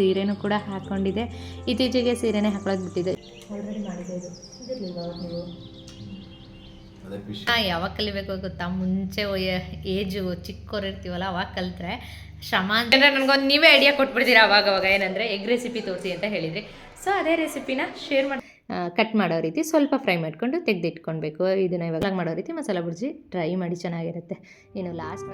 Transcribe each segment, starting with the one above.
ಸೀರೆನೂ ಕೂಡ ಹಾಕ್ಕೊಂಡಿದ್ದೆ ಇತ್ತೀಚೆಗೆ ಸೀರೆನೇ ಹಾಕೊಳ್ಳೋದು ಬಿಟ್ಟಿದೆ. ಯಾವಾಗ ಕಲಿಬೇಕು ಗೊತ್ತಾ? ಮುಂಚೆ ಏಜು ಚಿಕ್ಕವ್ರು ಇರ್ತೀವಲ್ಲ, ಅವಾಗ ಕಲಿತ್ರೆ ಶ್ರಮ ಅಂತಂದ್ರೆ ನನಗೊಂದು ನೀವೇ ಐಡಿಯಾ ಕೊಟ್ಬಿಡ್ತೀರಾ ಅವಾಗ ಅವಾಗ ಏನಂದರೆ ಎಗ್ ರೆಸಿಪಿ ತೋರಿಸಿ ಅಂತ ಹೇಳಿದ್ರಿ. ಸೊ ಅದೇ ರೆಸಿಪಿನ ಶೇರ್ ಮಾಡಿ ಕಟ್ ಮಾಡೋ ರೀತಿ ಸ್ವಲ್ಪ ಫ್ರೈ ಮಾಡಿಕೊಂಡು ತೆಗೆದಿಟ್ಕೊಳ್ಬೇಕು ಇದನ್ನ ಇವಾಗ ಮಾಡೋ ರೀತಿ ಮಸಾಲ ಬುರ್ಜಿ ಟ್ರೈ ಮಾಡಿ ಚೆನ್ನಾಗಿರುತ್ತೆ. ಇನ್ನು last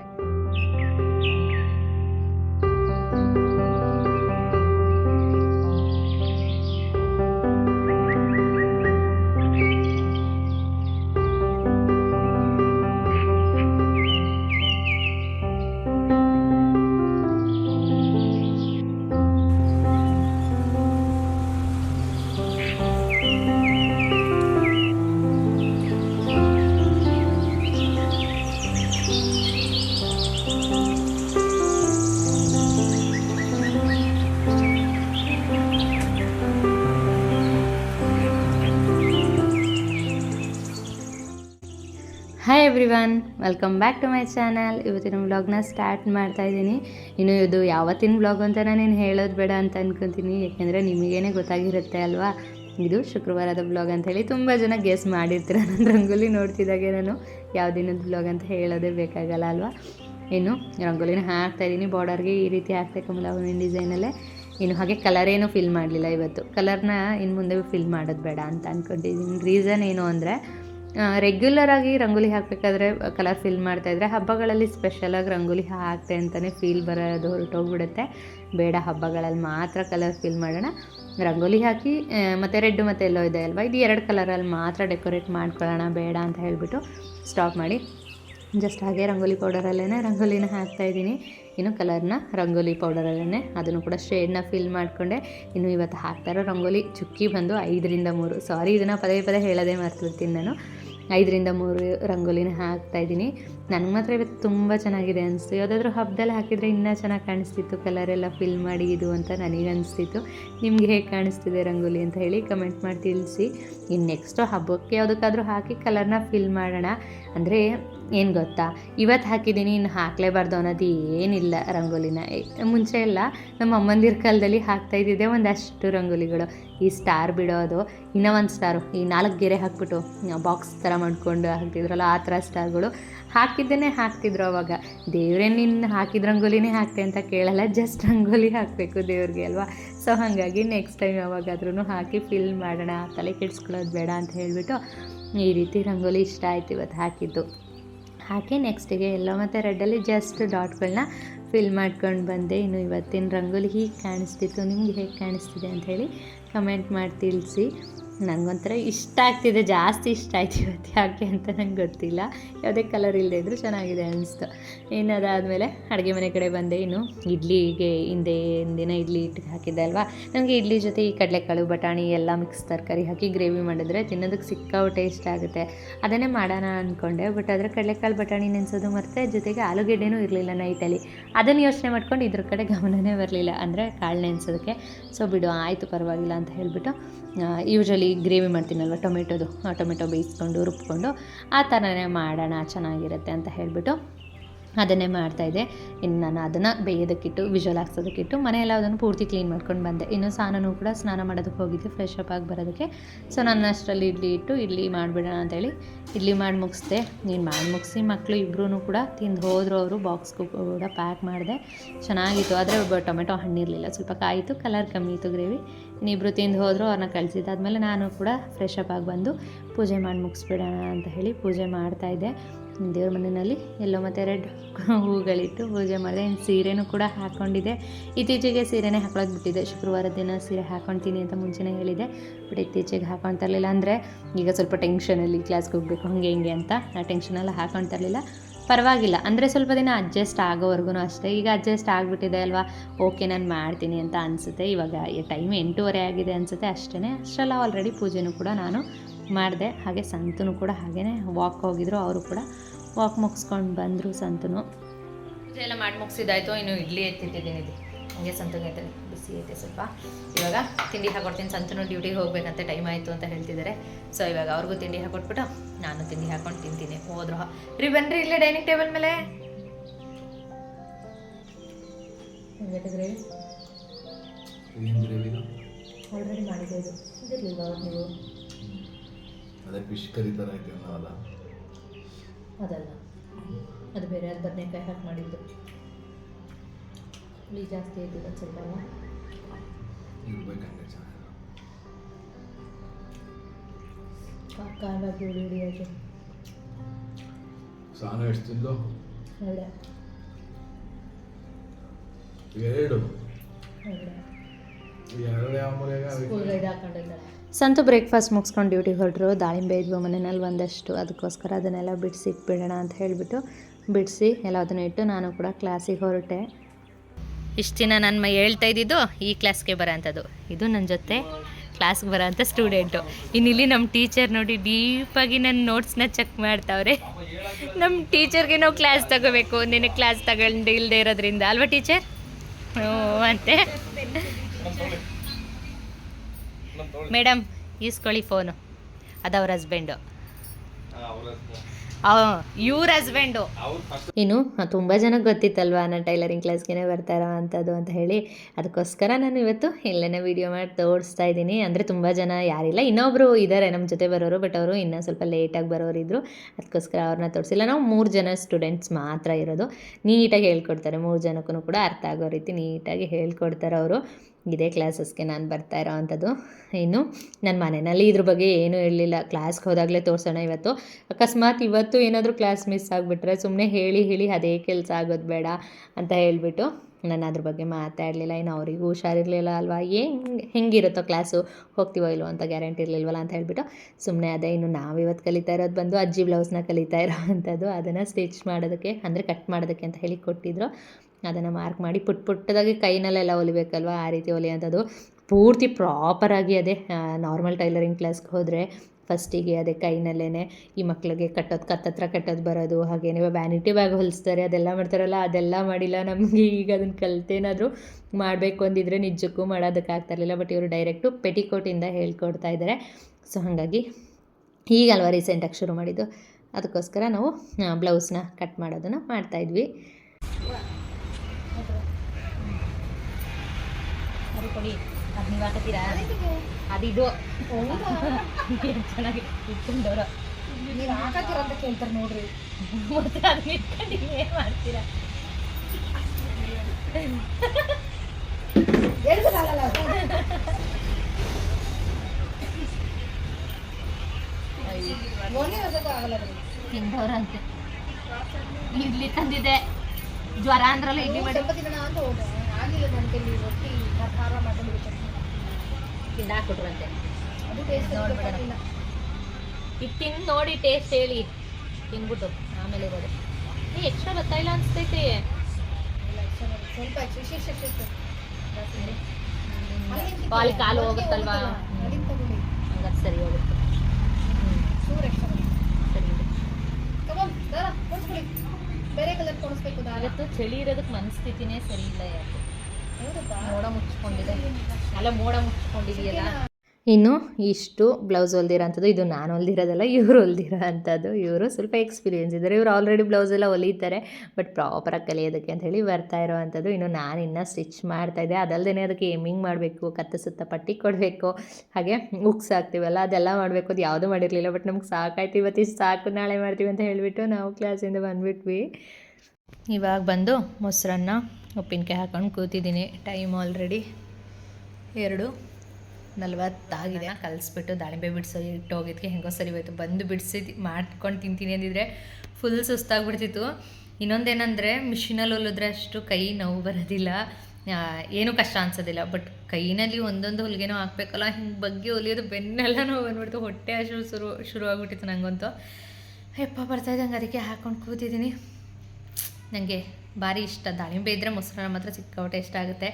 hi everyone, welcome back to my channel. ಇವತ್ತಿನ ವ್ಲಾಗ್ನ ಸ್ಟಾರ್ಟ್ ಮಾಡ್ತಾ ಇದ್ದೀನಿ. ಇನ್ನು ಇದು ಯಾವತ್ತಿನ ವ್ಲಾಗ್ ಅಂತ ನಾನೇನು ಹೇಳೋದು ಬೇಡ ಅಂತ ಅನ್ಕೊತೀನಿ. ಯಾಕೆಂದರೆ ನಿಮಗೇನೆ ಗೊತ್ತಾಗಿರುತ್ತೆ ಅಲ್ವಾ? ಇದು ಶುಕ್ರವಾರದ ವ್ಲಾಗ್ ಅಂತ ಹೇಳಿ ತುಂಬ ಜನ ಗೆಸ್ ಮಾಡಿರ್ತೀರ. ನನ್ನ ರಂಗೋಲಿ ನೋಡ್ತಿದ್ದಾಗೆ ನಾನು. ಯಾವ ದಿನದ ಬ್ಲಾಗ್ ಅಂತ ಹೇಳೋದೇ ಬೇಕಾಗಲ್ಲ ಅಲ್ವಾ? ಇನ್ನು ರಂಗೋಲಿನ ಹಾಕ್ತಾ ಇದ್ದೀನಿ. ಬಾರ್ಡರ್ಗೆ ಈ ರೀತಿ ಹಾಕ್ತೆ ಕಮಲ ಹೂವಿನ ಡಿಸೈನಲ್ಲೇ ಇನ್ನು ಹಾಗೆ ಕಲರ್ ಏನೂ ಫಿಲ್ ಮಾಡಲಿಲ್ಲ ಇವತ್ತು. ಕಲರ್ನ ಇನ್ನು ಮುಂದೆ ಫಿಲ್ ಮಾಡೋದು ಬೇಡ ಅಂತ ಅಂದ್ಕೊಂಡಿದ್ದೀನಿ ರೀಸನ್ ಏನು ಅಂದರೆ ರೆಗ್ಯುಲರ್ ಆಗಿ ರಂಗೋಲಿ ಹಾಕಬೇಕಾದ್ರೆ ಕಲರ್ ಫಿಲ್ ಮಾಡ್ತಾಯಿದ್ರೆ ಹಬ್ಬಗಳಲ್ಲಿ ಸ್ಪೆಷಲಾಗಿ ರಂಗೋಲಿ ಹಾಕ್ತೆ ಅಂತಲೇ ಫೀಲ್ ಬರೋದು ಹೊರಟೋಗ್ಬಿಡುತ್ತೆ. ಬೇಡ, ಹಬ್ಬಗಳಲ್ಲಿ ಮಾತ್ರ ಕಲರ್ ಫಿಲ್ ಮಾಡೋಣ. ರಂಗೋಲಿ ಹಾಕಿ ಮತ್ತು ರೆಡ್ ಮತ್ತು ಎಲ್ಲೋ ಇದೆ ಅಲ್ವಾ? ಇದು ಎರಡು ಕಲರಲ್ಲಿ ಮಾತ್ರ ಡೆಕೋರೇಟ್ ಮಾಡ್ಕೊಳ್ಳೋಣ, ಬೇಡ ಅಂತ ಹೇಳಿಬಿಟ್ಟು ಸ್ಟಾಪ್ ಮಾಡಿ. ಜಸ್ಟ್ ಹಾಗೆ ರಂಗೋಲಿ ಪೌಡರಲ್ಲೇ ರಂಗೋಲಿನ ಹಾಕ್ತಾಯಿದ್ದೀನಿ ಇನ್ನು ಕಲರ್ನ ರಂಗೋಲಿ ಪೌಡರಲ್ಲೇ ಅದನ್ನು ಕೂಡ ಶೇಡ್ನ ಫಿಲ್ ಮಾಡಿಕೊಂಡೆ. ಇನ್ನು ಇವತ್ತು ಹಾಕ್ತಾರೋ ರಂಗೋಲಿ ಚುಕ್ಕಿ ಬಂದು ಐದರಿಂದ ಮೂರು. ಸಾರಿ ಇದನ್ನು ಪದೇ ಪದೇ ಹೇಳೋದೇ ಮರ್ತಿರ್ತೀನಿ ನಾನು. ಐದರಿಂದ ಮೂರು ರಂಗೋಲಿನ ಹಾಕ್ತಾ ಇದ್ದೀನಿ. ನನಗೆ ಮಾತ್ರ ಇವತ್ತು ತುಂಬ ಚೆನ್ನಾಗಿದೆ ಅನಿಸ್ತು. ಯಾವುದಾದ್ರೂ ಹಬ್ಬದಲ್ಲಿ ಹಾಕಿದರೆ ಇನ್ನೂ ಚೆನ್ನಾಗಿ ಕಾಣಿಸ್ತಿತ್ತು. ಕಲರ್ ಎಲ್ಲ ಫಿಲ್ ಮಾಡಿ ಇದು ಅಂತ ನನಗೆ ಅನಿಸ್ತಿತ್ತು. ನಿಮ್ಗೆ ಹೇಗೆ ಕಾಣಿಸ್ತಿದೆ ರಂಗೋಲಿ ಅಂತ ಹೇಳಿ ಕಮೆಂಟ್ ಮಾಡಿ ತಿಳಿಸಿ. ಇನ್ನು ನೆಕ್ಸ್ಟು ಹಬ್ಬಕ್ಕೆ ಯಾವುದಕ್ಕಾದರೂ ಹಾಕಿ ಕಲರ್ನ ಫಿಲ್ ಮಾಡೋಣ. ಅಂದರೆ ಏನು ಗೊತ್ತಾ? ಇವತ್ತು ಹಾಕಿದ್ದೀನಿ ಇನ್ನು ಹಾಕಲೇಬಾರ್ದು ಅನ್ನೋದು ಏನಿಲ್ಲ ರಂಗೋಲಿನ. ಮುಂಚೆ ಎಲ್ಲ ನಮ್ಮ ಅಮ್ಮಂದಿರ ಕಾಲದಲ್ಲಿ ಹಾಕ್ತಾ ಇದ್ದಿದ್ದೆ ಒಂದಷ್ಟು ರಂಗೋಲಿಗಳು. ಈ ಸ್ಟಾರ್ ಬಿಡೋದು, ಇನ್ನೂ ಒಂದು ಸ್ಟಾರು ಈ ನಾಲ್ಕು ಗೆರೆ ಹಾಕ್ಬಿಟ್ಟು ಬಾಕ್ಸ್ ಥರ ಮಾಡ್ಕೊಂಡು ಹಾಕ್ತಿದ್ರಲ್ಲ, ಆ ಥರ ಸ್ಟಾರ್ಗಳು ಹಾಕಿದ್ದನ್ನೇ ಹಾಕ್ತಿದ್ರು ಅವಾಗ. ದೇವ್ರೇ ನಿನ್ನ ಹಾಕಿದ ರಂಗೋಲಿನೇ ಹಾಕ್ತೆ ಅಂತ ಕೇಳಲ್ಲ ಜಸ್ಟ್ ರಂಗೋಲಿ ಹಾಕಬೇಕು ದೇವ್ರಿಗೆ ಅಲ್ವಾ? ಸೊ ಹಾಗಾಗಿ ನೆಕ್ಸ್ಟ್ ಟೈಮ್ ಯಾವಾಗಾದ್ರೂ ಹಾಕಿ ಫಿಲ್ ಮಾಡೋಣ, ತಲೆ ಕೆಡಿಸ್ಕೊಳ್ಳೋದು ಬೇಡ ಅಂತ ಹೇಳಿಬಿಟ್ಟು, ಈ ರೀತಿ ರಂಗೋಲಿ ಇಷ್ಟ ಆಯ್ತು ಇವತ್ತು ಹಾಕಿದ್ದು. ಹಾಕಿ ನೆಕ್ಸ್ಟಿಗೆ ಎಲ್ಲೋ ಮತ್ತು ರೆಡ್ಡಲ್ಲಿ ಜಸ್ಟ್ ಡಾಟ್ಗಳನ್ನ ಫಿಲ್ ಮಾಡ್ಕೊಂಡು ಬಂದೆ. ಇನ್ನು ಇವತ್ತಿನ ರಂಗೋಲಿ ಹೀಗೆ ಕಾಣಿಸ್ತಿತ್ತು, ನಿಮಗೆ ಹೇಗೆ ಕಾಣಿಸ್ತಿದೆ ಅಂತ ಹೇಳಿ ಕಮೆಂಟ್ ಮಾಡಿ ತಿಳಿಸಿ. ನನಗೊಂಥರ ಇಷ್ಟ ಆಗ್ತಿದೆ, ಜಾಸ್ತಿ ಇಷ್ಟ ಆಯ್ತು ಇವತ್ತು ಯಾಕೆ ಅಂತ ನಂಗೆ ಗೊತ್ತಿಲ್ಲ. ಯಾವುದೇ ಕಲರ್ ಇಲ್ಲದೆ ಇದ್ದರೂ ಚೆನ್ನಾಗಿದೆ ಅನಿಸ್ತು. ಇನ್ನು ಅದಾದಮೇಲೆ ಅಡುಗೆ ಮನೆ ಕಡೆ ಬಂದೆ. ಇನ್ನು ಇಡ್ಲಿಗೆ ಹಿಂದೆ ದಿನ ಇಡ್ಲಿ ಇಟ್ಟು ಹಾಕಿದ್ದೆ ಅಲ್ವಾ? ನನಗೆ ಇಡ್ಲಿ ಜೊತೆ ಈ ಕಡಲೆಕಾಳು, ಬಟಾಣಿ, ಎಲ್ಲ ಮಿಕ್ಸ್ ತರಕಾರಿ ಹಾಕಿ ಗ್ರೇವಿ ಮಾಡಿದ್ರೆ ತಿನ್ನೋದಕ್ಕೆ ಸಿಕ್ಕಾಪಟ್ಟೆ ಟೇಸ್ಟ್ ಆಗುತ್ತೆ. ಅದನ್ನೇ ಮಾಡೋಣ ಅಂದ್ಕೊಂಡೆ ಬಟ್ ಆದರೆ ಕಡಲೆಕಾಳು, ಬಟಾಣಿ ನೆನೆಸೋದು ಮತ್ತು ಜೊತೆಗೆ ಆಲೂಗೆಡ್ಡೆನೂ ಇರಲಿಲ್ಲ ನೈಟಲ್ಲಿ ಅದನ್ನು ಯೋಚನೆ ಮಾಡ್ಕೊಂಡು ಇದ್ರ ಕಡೆ ಗಮನನೇ ಬರಲಿಲ್ಲ. ಅಂದರೆ ಕಾಳು ನೆನೆಸೋದಕ್ಕೆ. ಸೊ ಬಿಡು, ಆಯಿತು ಪರವಾಗಿಲ್ಲ ಅಂತ ಹೇಳಿಬಿಟ್ಟು ಯೂಶ್ವಲಿ ಗ್ರೇವಿ ಮಾಡ್ತೀನಲ್ವ, ಟೊಮೆಟೊದು, ಆ ಟೊಮೆಟೊ ಬೇಯಿಸ್ಕೊಂಡು, ರುಬ್ಕೊಂಡು, ಆ ಥರನೇ ಮಾಡೋಣ, ಚೆನ್ನಾಗಿರುತ್ತೆ ಅಂತ ಹೇಳಿಬಿಟ್ಟು ಅದನ್ನೇ ಮಾಡ್ತಾಯಿದ್ದೆ ಇನ್ನು ನಾನು ಅದನ್ನು ಬೇಯೋದಕ್ಕಿಟ್ಟು ವಿಜುವಲ್ ಹಾಕ್ಸೋದಕ್ಕಿಟ್ಟು, ಮನೆಯೆಲ್ಲ ಅದನ್ನು ಪೂರ್ತಿ ಕ್ಲೀನ್ ಮಾಡ್ಕೊಂಡು ಬಂದೆ. ಇನ್ನು ಸ್ನಾನನೂ ಕೂಡ ಸ್ನಾನ ಮಾಡೋದಕ್ಕೆ ಹೋಗಿದ್ದೆ ಫ್ರೆಶ್ ಅಪ್ ಆಗಿ ಬರೋದಕ್ಕೆ. ಸೊ ನಾನು ಅಷ್ಟರಲ್ಲಿ ಇಡ್ಲಿ ಇಟ್ಟು, ಇಡ್ಲಿ ಮಾಡಿಬಿಡೋಣ ಅಂತೇಳಿ ಇಡ್ಲಿ ಮಾಡಿ ಮುಗಿಸ್ದೆ. ನೀನು ಮಾಡಿ ಮುಗಿಸಿ ಮಕ್ಕಳು ಇಬ್ಬರೂ ಕೂಡ ತಿಂದು ಹೋದರು ಅವರು ಬಾಕ್ಸ್ಗೂ ಕೂಡ ಪ್ಯಾಕ್ ಮಾಡಿದೆ. ಚೆನ್ನಾಗಿತ್ತು. ಆದರೆ ಟೊಮೆಟೊ ಹಣ್ಣಿರಲಿಲ್ಲ. ಸ್ವಲ್ಪ ಕಾಯಿತು ಕಲರ್ ಕಮ್ಮಿ ಇತ್ತು ಗ್ರೇವಿ ಇನ್ನಿಬ್ಬರು ತಿಂದು ಹೋದರು, ಅವ್ರನ್ನ ಕಳಿಸಿದ್ದಾದ್ಮೇಲೆ ನಾನು ಕೂಡ ಫ್ರೆಶ್ ಅಪ್ ಆಗಿ ಬಂದು ಪೂಜೆ ಮಾಡಿ ಮುಗಿಸ್ಬಿಡೋಣ ಅಂತ ಹೇಳಿ ಪೂಜೆ ಮಾಡ್ತಾಯಿದ್ದೆ ದೇವ್ರ ಮನೆಯಲ್ಲಿ ಎಲ್ಲೋ ಮತ್ತು ರೆಡ್ ಹೂಗಳಿತ್ತು. ಪೂಜೆ ಮಾಡಿದೆ. ಇನ್ನು ಸೀರೆನೂ ಕೂಡ ಹಾಕ್ಕೊಂಡಿದ್ದೆ ಇತ್ತೀಚೆಗೆ ಸೀರೆನೇ ಹಾಕೊಳಕ್ಕೆ ಬಿಟ್ಟಿದ್ದೆ. ಶುಕ್ರವಾರ ದಿನ ಸೀರೆ ಹಾಕ್ಕೊಳ್ತೀನಿ ಅಂತ ಮುಂಚೆನೇ ಹೇಳಿದೆ ಬಟ್ ಇತ್ತೀಚೆಗೆ ಇರಲಿಲ್ಲ ಅಂದರೆ ಈಗ ಸ್ವಲ್ಪ ಟೆನ್ಷನಲ್ಲಿ ಕ್ಲಾಸ್ಗೆ ಹೋಗಬೇಕು, ಹಂಗೆ ಹಿಂಗೆ ಅಂತ. ಆ ಟೆನ್ಷನೆಲ್ಲ ಹಾಕ್ಕೊಳ್ತಾ ಇರಲಿಲ್ಲ. ಪರವಾಗಿಲ್ಲ. ಅಂದರೆ ಸ್ವಲ್ಪ ದಿನ ಅಡ್ಜಸ್ಟ್ ಆಗೋವರೆಗೂ ಅಷ್ಟೇ. ಈಗ ಅಡ್ಜಸ್ಟ್ ಆಗಿಬಿಟ್ಟಿದೆ ಅಲ್ವಾ? ಓಕೆ ನಾನು ಮಾಡ್ತೀನಿ ಅಂತ ಅನಿಸುತ್ತೆ. ಇವಾಗ ಟೈಮ್ ಎಂಟೂವರೆ ಆಗಿದೆ ಅನಿಸುತ್ತೆ. ಅಷ್ಟೇ ಅಷ್ಟೆಲ್ಲ ಆಲ್ರೆಡಿ ಪೂಜೆನೂ ಕೂಡ ನಾನು ಮಾಡಿದೆ. ಹಾಗೆ ಸಂತನು ಕೂಡ ಹಾಗೇ ವಾಕ್ ಹೋಗಿದ್ರು. ಅವರು ಕೂಡ ವಾಕ್ ಮುಗಿಸ್ಕೊಂಡು ಬಂದರು ಸಂತನು. ಪೂಜೆ ಎಲ್ಲ ಮಾಡಿ ಮುಗಿಸಿದಾಯ್ತು ಇನ್ನು ಇಡ್ಲಿ ಎತ್ತಿಟ್ಟಿದ್ದೀನಿ. ಹಂಗೆ ಸಂತೂಗೆ ಐತೆ ಬಿಸಿ ಐತೆ ಸ್ವಲ್ಪ. ಇವಾಗ ತಿಂಡಿ ಹಾಕೊಡ್ತೀನಿ. ಸಂತನು ಡ್ಯೂಟಿಗೆ ಹೋಗ್ಬೇಕಂತ ಟೈಮ್ ಆಯಿತು ಅಂತ ಹೇಳ್ತಿದ್ದಾರೆ ಸೊ ಇವಾಗ ಅವ್ರಿಗೂ ತಿಂಡಿ ಹಾಕೊಟ್ಬಿಟ್ಟು ನಾನು ತಿಂಡಿ ಹಾಕೊಂಡು ತಿಂತೀನಿ. ಹೋದ್ರು. ರೀ ಬನ್ರಿ ಇಲ್ಲೇ ಡೈನಿಂಗ್ ಟೇಬಲ್ ಮೇಲೆ. ಗ್ರೇವಿ ಇದೇನು ಗ್ರೇವಿದು ಆಲ್ರೆಡಿ ಮಾಡಿದೆ ಇದು. ಇದಿರಲಿಲ್ಲ ನೀವು. ಅದೇ ಫಿಶ್ ಕರಿ ಥರ ಐತೆ ಅನ್ನೋಲ್ಲ ಅದಲ್ಲ. ಅದು ಬೇರೆ ಅದು ಬದನೆಕಾಯಿ ಹಾಕಿ ಮಾಡಿದ್ದು. ಹುಳಿ ಜಾಸ್ತಿ ಆಯ್ತಿಲ್ಲ ಸ್ವಲ್ಪ ಚೆನ್ನಾಗಿ ಖಾರವಾಗಿ ಹುಳಿ ಹುಳಿಯಾಗಿ ಸಾನು ಎಷ್ಟು ತಿಂದು ಎರಡೇ? ಸಂತು ಬ್ರೇಕ್ಫಾಸ್ಟ್ ಮುಗಿಸ್ಕೊಂಡು ಡ್ಯೂಟಿಗೆ ಹೊರಟರು. ದಾಳಿಂಬೆ ಇದ್ವು ಮನೆಯಲ್ಲಿ ಒಂದಷ್ಟು. ಅದಕ್ಕೋಸ್ಕರ ಅದನ್ನೆಲ್ಲ ಬಿಡಿಸಿ ಇಟ್ಬಿಡೋಣ ಅಂತ ಹೇಳಿಬಿಟ್ಟು ಬಿಡಿಸಿ ಎಲ್ಲದನ್ನು ಇಟ್ಟು ನಾನು ಕೂಡ ಕ್ಲಾಸಿಗೆ ಹೊರಟೆ. ಇಷ್ಟು ದಿನ ನನ್ನ ಮ ಹೇಳ್ತಾ ಇದ್ದಿದ್ದು ಈ ಕ್ಲಾಸ್ಗೆ ಬರೋಂಥದ್ದು ಇದು ನನ್ನ ಜೊತೆ ಕ್ಲಾಸ್ಗೆ ಬರೋಂಥ ಸ್ಟೂಡೆಂಟು ಇನ್ನು ಇಲ್ಲಿ ನಮ್ಮ ಟೀಚರ್ ನೋಡಿ ಡೀಪಾಗಿ ನನ್ನ ನೋಟ್ಸ್ನ ಚೆಕ್ ಮಾಡ್ತಾವ್ರೆ. ನಮ್ಮ ಟೀಚರ್ಗೆ ನಾವು ಕ್ಲಾಸ್ ತಗೋಬೇಕು. ನಿನಗೆ ಕ್ಲಾಸ್ ತಗೊಂಡು ಇಲ್ಲದೆ ಇರೋದ್ರಿಂದ. ಅಲ್ವಾ ಟೀಚರ್ ಹ್ಞೂ ಅಂತೆ. ಮೇಡಮ್ ಈಸ್ಕೊಳ್ಳಿ ಫೋನು ಅದವ್ರ ಹಸ್ಬೆಂಡು ಇವ್ರ ಹಸ್ಬೆಂಡು ಇನ್ನು ತುಂಬ ಜನಕ್ಕೆ ಗೊತ್ತಿತ್ತಲ್ವಾ, ನಾನು ಟೈಲರಿಂಗ್ ಕ್ಲಾಸ್ಗೆ ಬರ್ತಾ ಇರೋವಂಥದ್ದು ಅಂತ ಹೇಳಿ. ಅದಕ್ಕೋಸ್ಕರ ನಾನು ಇವತ್ತು ಇಲ್ಲೇನೆ ವಿಡಿಯೋ ಮಾಡಿ ತೋರಿಸ್ತಾ ಇದ್ದೀನಿ. ಅಂದರೆ ತುಂಬ ಜನ ಯಾರಿಲ್ಲ ಇನ್ನೊಬ್ಬರು ಇದ್ದಾರೆ ನಮ್ಮ ಜೊತೆ ಬರೋರು ಬಟ್ ಅವರು ಇನ್ನೂ ಸ್ವಲ್ಪ ಲೇಟಾಗಿ ಬರೋರು ಇದ್ದರು ಅದಕ್ಕೋಸ್ಕರ ಅವ್ರನ್ನ ತೋರಿಸಿಲ್ಲ ನಾವು ಮೂರು ಜನ ಸ್ಟೂಡೆಂಟ್ಸ್ ಮಾತ್ರ ಇರೋದು. ನೀಟಾಗಿ ಹೇಳ್ಕೊಡ್ತಾರೆ, ಮೂರು ಜನಕ್ಕೂ ಕೂಡ ಅರ್ಥ ಆಗೋ ರೀತಿ ನೀಟಾಗಿ ಹೇಳ್ಕೊಡ್ತಾರೆ ಅವರು. ಇದೇ ಕ್ಲಾಸಸ್ಗೆ ನಾನು ಬರ್ತಾ ಇರೋ ಅಂಥದ್ದು. ಇನ್ನು ನನ್ನ ಮನೆಯಲ್ಲಿ ಇದ್ರ ಬಗ್ಗೆ ಏನೂ ಹೇಳಲಿಲ್ಲ ಕ್ಲಾಸ್ಗೆ ಹೋದಾಗಲೇ ತೋರಿಸೋಣ ಇವತ್ತು. ಅಕಸ್ಮಾತ್ ಇವತ್ತು ಏನಾದರೂ ಕ್ಲಾಸ್ ಮಿಸ್ ಆಗಿಬಿಟ್ರೆ ಸುಮ್ಮನೆ ಹೇಳಿ ಹೇಳಿ ಅದೇ ಕೆಲಸ ಆಗೋದು ಬೇಡ ಅಂತ ಹೇಳಿಬಿಟ್ಟು ನಾನು ಅದ್ರ ಬಗ್ಗೆ ಮಾತಾಡಲಿಲ್ಲ. ಇನ್ನು ಅವರಿಗೂ ಹುಷಾರಿರಲಿಲ್ಲ ಅಲ್ವಾ? ಏನು ಹೆಂಗಿರುತ್ತೋ ಕ್ಲಾಸು ಹೋಗ್ತೀವೋ ಇಲ್ವೋ ಅಂತ ಗ್ಯಾರಂಟಿ ಇರಲಿಲ್ವಲ್ಲ ಅಂತ ಹೇಳಿಬಿಟ್ಟು ಸುಮ್ಮನೆ ಅದೇ ಇನ್ನು ನಾವು ಇವತ್ತು ಕಲಿತಾ ಇರೋದು ಬಂದು ಅಜ್ಜಿ ಬ್ಲೌಸ್ನ ಕಲಿತಾ ಇರೋ ಅಂಥದ್ದು. ಅದನ್ನು ಸ್ಟಿಚ್ ಮಾಡೋದಕ್ಕೆ ಅಂದರೆ ಕಟ್ ಮಾಡೋದಕ್ಕೆ ಅಂತ ಹೇಳಿ ಕೊಟ್ಟಿದ್ರು. ಅದನ್ನು ಮಾರ್ಕ್ ಮಾಡಿ ಪುಟ್ ಪುಟ್ಟದಾಗಿ ಕೈನಲ್ಲೆಲ್ಲ ಹೊಲಿಬೇಕಲ್ವ? ಆ ರೀತಿ ಹೊಲಿಯೋಂಥದ್ದು. ಪೂರ್ತಿ ಪ್ರಾಪರಾಗಿ ಅದೇ ನಾರ್ಮಲ್ ಟೈಲರಿಂಗ್ ಕ್ಲಾಸ್ಗೆ ಹೋದರೆ ಫಸ್ಟಿಗೆ ಅದೇ ಕೈನಲ್ಲೇ ಈ ಮಕ್ಳಿಗೆ ಕಟ್ಟೋದು, ಕತ್ತತ್ರ ಕಟ್ಟೋದು ಬರೋದು, ಹಾಗೇನೇ ವ್ಯಾನಿಟಿ ಬ್ಯಾಗ್ ಹೊಲಿಸ್ತಾರೆ, ಅದೆಲ್ಲ ಮಾಡ್ತಾರಲ್ಲ, ಅದೆಲ್ಲ ಮಾಡಿಲ್ಲ ನಮಗೆ ಈಗ ಅದನ್ನು ಕಲ್ತೇನಾದರೂ ಮಾಡಬೇಕು ಅಂದಿದ್ರೆ ನಿಜಕ್ಕೂ ಮಾಡೋದಕ್ಕೆ ಇರಲಿಲ್ಲ ಬಟ್ ಇವರು ಡೈರೆಕ್ಟು ಪೆಟಿಕೋಟಿಂದ ಹೇಳ್ಕೊಡ್ತಾ ಇದ್ದಾರೆ ಸೊ ಹಾಗಾಗಿ ಈಗಲ್ವ ರೀಸೆಂಟಾಗಿ ಶುರು ಮಾಡಿದ್ದು. ಅದಕ್ಕೋಸ್ಕರ ನಾವು ಬ್ಲೌಸ್ನ ಕಟ್ ಮಾಡೋದನ್ನು ಮಾಡ್ತಾಯಿದ್ವಿ ಅದು ಕೊಡಿ ಅದು ನೀವು ಹಾಕತ್ತೀರಾ? ಅದಿದು ಚೆನ್ನಾಗಿ ಇಟ್ಕೊಂಡವ್ರ. ನೀವು ಹಾಕತ್ತೀರ ಅಂತ ಕೇಳ್ತಾರೆ ನೋಡ್ರಿ. ಮತ್ತೆ ಅದನ್ನ ಇಟ್ಕೊಂಡು ಏನು ಮಾಡ್ತೀರಾ. ತಿಂದವ್ರಂತೆ. ಇಡ್ಲಿ ತಂದಿದೆ ಜ್ವರ ಅಂದ್ರಲ್ಲ ಇಡ್ಲಿ ಮಾಡಿ ಆಗಿಲ್ಲ ನನ್ನ ಕೈಲಿ ರೊಟ್ಟಿ ಖಾರ ಮಾಡ್ಕೊಂಡು ಚಟ್ನಿ ತಿಂದು ಹಾಕ್ಬಿಟ್ರಂತೆ. ಅದು ಟೇಸ್ಟ್ ನೋಡ್ಬೇಡ. ಗೊತ್ತಾಗಿಲ್ಲ ಇದು ತಿಂದು ನೋಡಿ ಟೇಸ್ಟ್ ಹೇಳಿ. ತಿನ್ಬಿಟ್ಟು ಆಮೇಲೆ ಇರೋದು. ಏ ಎಕ್ಸ್ಟ್ರಾ ಬರ್ತಾಯಿಲ್ಲ ಅನಿಸ್ತೈತೆ. ಇಲ್ಲ. ಸ್ವಲ್ಪ ವಿಶೇಷ ಕಾಲು ಕಾಲು ಹೋಗುತ್ತಲ್ವಾ? ಹಂಗಾರೆ ಸರಿ ಹೋಗುತ್ತೆ. ಬೇರೆ ಕಲರ್ ಕೊಡಿಸ್ಬೇಕು ಚಳಿ ಇರೋದಕ್ಕೆ ಮನಸ್ಥಿತಿನೇ ಸರಿ ಇಲ್ಲ ಯಾಕೆ? ಮೋಡ ಮುಚ್ಚಿಕೊಂಡಿದೆ. ಅಲ್ಲ, ಮೋಡ ಮುಚ್ಚಿಕೊಂಡಿದೆಯಲ್ಲ? ಇನ್ನು ಇಷ್ಟು ಬ್ಲೌಸ್ ಹೊಲ್ದಿರೋಂಥದ್ದು, ಇದು ನಾನು ಹೊಲ್ದಿರೋದಲ್ಲ, ಇವರು ಹೊಲ್ದಿರೋ ಅಂಥದ್ದು ಇವರು ಸ್ವಲ್ಪ ಎಕ್ಸ್ಪೀರಿಯೆನ್ಸ್ ಇದ್ದಾರೆ. ಇವರು ಆಲ್ರೆಡಿ ಬ್ಲೌಸ್ ಎಲ್ಲ ಹೊಲಿತಾರೆ ಬಟ್ ಪ್ರಾಪರಾಗಿ ಕಲಿಯೋದಕ್ಕೆ ಅಂತ ಹೇಳಿ ಬರ್ತಾ ಇರೋವಂಥದ್ದು. ಇನ್ನು ನಾನು ಇನ್ನೂ ಸ್ಟಿಚ್ ಮಾಡ್ತಾ ಇದ್ದೆ. ಅದಲ್ಲದೆ ಅದಕ್ಕೆ ಏಮಿಂಗ್ ಮಾಡಬೇಕು, ಕತ್ತ ಸುತ್ತ ಪಟ್ಟಿ ಕೊಡಬೇಕು, ಹಾಗೆ ಉಕ್ಸ್ ಹಾಕ್ತೀವಲ್ಲ, ಅದೆಲ್ಲ ಮಾಡಬೇಕು. ಅದು ಯಾವುದೂ ಮಾಡಿರಲಿಲ್ಲ ಬಟ್ ನಮ್ಗೆ ಸಾಕಾಯ್ತು. ಇವತ್ತಿಷ್ಟು ಸಾಕು, ನಾಳೆ ಮಾಡ್ತೀವಿ ಅಂತ ಹೇಳಿಬಿಟ್ಟು ನಾವು ಕ್ಲಾಸಿಂದ ಬಂದುಬಿಟ್ವಿ. ಇವಾಗ ಬಂದು ಮೊಸರನ್ನ ಉಪ್ಪಿನಕಾಯಿ ಹಾಕೊಂಡು ಕೂತಿದ್ದೀನಿ. ಟೈಮ್ ಆಲ್ರೆಡಿ ಎರಡು ನಲ್ವತ್ತಾಗಿದೆ. ಕಲಿಸ್ಬಿಟ್ಟು ದಾಳಿಂಬೆ ಬಿಡಿಸೋ ಇಟ್ಟು ಹೋಗಿದ್ದಕ್ಕೆ ಹೆಂಗೋ ಸರಿ ಹೋಯ್ತು. ಬಂದು ಬಿಡಿಸಿ ಮಾಡ್ಕೊಂಡು ತಿಂತೀನಿ ಅಂದಿದ್ರೆ ಫುಲ್ ಸುಸ್ತಾಗ್ಬಿಡ್ತಿತ್ತು. ಇನ್ನೊಂದೇನಂದರೆ ಮಿಷಿನಲ್ಲಿ ಹೊಲಿದ್ರೆ ಅಷ್ಟು ಕೈ ನೋವು ಬರೋದಿಲ್ಲ. ಏನೂ ಕಷ್ಟ ಅನ್ಸೋದಿಲ್ಲ. ಬಟ್ ಕೈನಲ್ಲಿ ಒಂದೊಂದು ಹೊಲಿಗೆನೋ ಹಾಕ್ಬೇಕಲ್ಲ, ಹಿಂಗೆ ಬಗ್ಗೆ ಹೊಲಿಯೋದು ಬೆನ್ನೆಲ್ಲ ನೋವು ಬಂದ್ಬಿಡ್ತು. ಹೊಟ್ಟೆ ಅಷ್ಟು ಶುರು ಶುರು ಆಗ್ಬಿಟ್ಟಿತ್ತು ನನಗಂತೂ ಎಪ್ಪ ಬರ್ತಾಯಿದ್ದಂಗೆ ಅದಕ್ಕೆ ಹಾಕ್ಕೊಂಡು ಕೂತಿದ್ದೀನಿ. ನನಗೆ ಭಾರಿ ಇಷ್ಟ. ದಾಳಿಂಬೆ ಇದ್ದರೆ ಮೊಸರನ್ನ ಮಾತ್ರ ಸಿಕ್ಕಾಪಟ್ಟೆ ಇಷ್ಟ ಆಗುತ್ತೆ.